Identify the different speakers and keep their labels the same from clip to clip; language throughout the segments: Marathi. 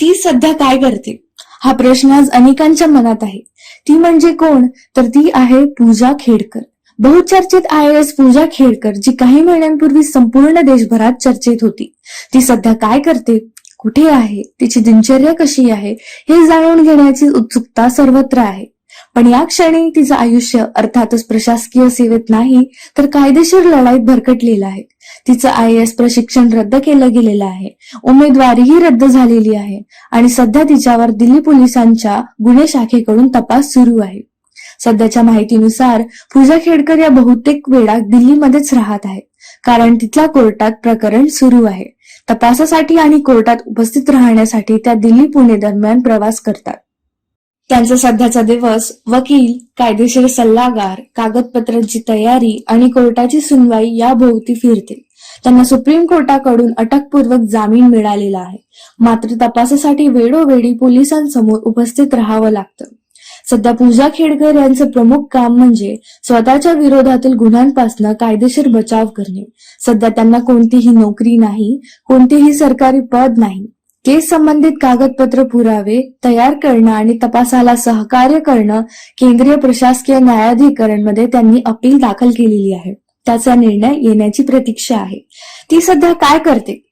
Speaker 1: ती सध्या काय करते? हा प्रश्न आज अनेकांच्या मनात आहे. ती म्हणजे कोण? तर ती आहे पूजा खेडकर. बहुचर्चित आय एस पूजा खेडकर जी काही महिन्यांपूर्वी संपूर्ण देशभरात चर्चेत होती. ती सध्या काय करते? कुठे आहे? तिची दिनचर्या कशी आहे? हे जाणून घेण्याची उत्सुकता सर्वत्र आहे. पण या क्षणी तिचं आयुष्य अर्थातच प्रशासकीय सेवेत नाही तर कायदेशीर लढाईत भरकटलेलं आहे. तिचं आय एस प्रशिक्षण रद्द केलं गेलेलं आहे. उमेदवारीही रद्द झालेली आहे. आणि सध्या तिच्यावर दिल्ली पोलिसांच्या गुन्हे शाखेकडून तपास सुरू आहे. सध्याच्या माहितीनुसार पूजा खेडकर या बहुतेक वेळा दिल्लीमध्येच राहत आहेत कारण तिथल्या कोर्टात प्रकरण सुरू आहे. तपासासाठी आणि कोर्टात उपस्थित राहण्यासाठी त्या दिल्ली पुणे दरम्यान प्रवास करतात. त्यांचा सध्याचा दिवस वकील कायदेशीर सल्लागार कागदपत्रांची तयारी आणि कोर्टाची सुनवाई या भोवती फिरतील. त्यांना सुप्रीम कोर्टाकडून अटकपूर्वक जामीन मिळालेला आहे. मात्र तपासासाठी वेळोवेळी पोलिसांसमोर उपस्थित राहावं लागतं. सध्या पूजा खेडकर यांचं प्रमुख काम म्हणजे स्वतःच्या विरोधातील गुन्ह्यांपासून कायदेशीर बचाव करणे. सध्या त्यांना कोणतीही नोकरी नाही कोणतेही सरकारी पद नाही. केस संबंधित कागदपत्र पुरावे तयार करणं आणि तपासाला सहकार्य करणं केंद्रीय प्रशासकीय न्यायाधिकरणमध्ये त्यांनी अपील दाखल केलेली आहे. त्याचा निर्णय येण्याची प्रतीक्षा आहे. ती सध्या काय करते?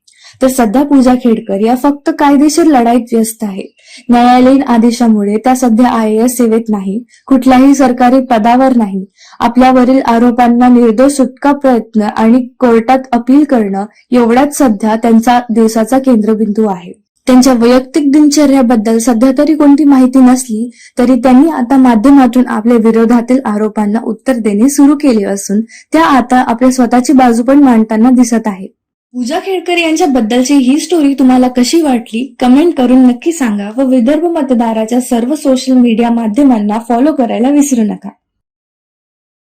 Speaker 1: तर सध्या पूजा खेडकर या फक्त कायदेशीर लढाईत व्यस्त आहे. न्यायालयीन आदेशामुळे त्या सध्या आय एस सेवेत नाही कुठल्याही सरकारी पदावर नाही. आपल्यावरील आरोपांना निर्दोष सुटका प्रयत्न आणि कोर्टात अपील करणं एवढ्याच सध्या त्यांचा देशाचा केंद्रबिंदू आहे. त्यांच्या वैयक्तिक दिनचर्याबद्दल सध्या तरी कोणती माहिती नसली तरी त्यांनी आता माध्यमातून आपल्या विरोधातील आरोपांना उत्तर देणे सुरू केले असून त्या आता आपल्या स्वतःची बाजू पण मांडताना दिसत आहेत. पूजा खेडकर यांच्याबद्दलची ही स्टोरी तुम्हाला कशी वाटली? कमेंट करून नक्की सांगा व विदर्भ मतदाराच्या सर्व सोशल मीडिया माध्यमांना फॉलो करायला विसरू नका.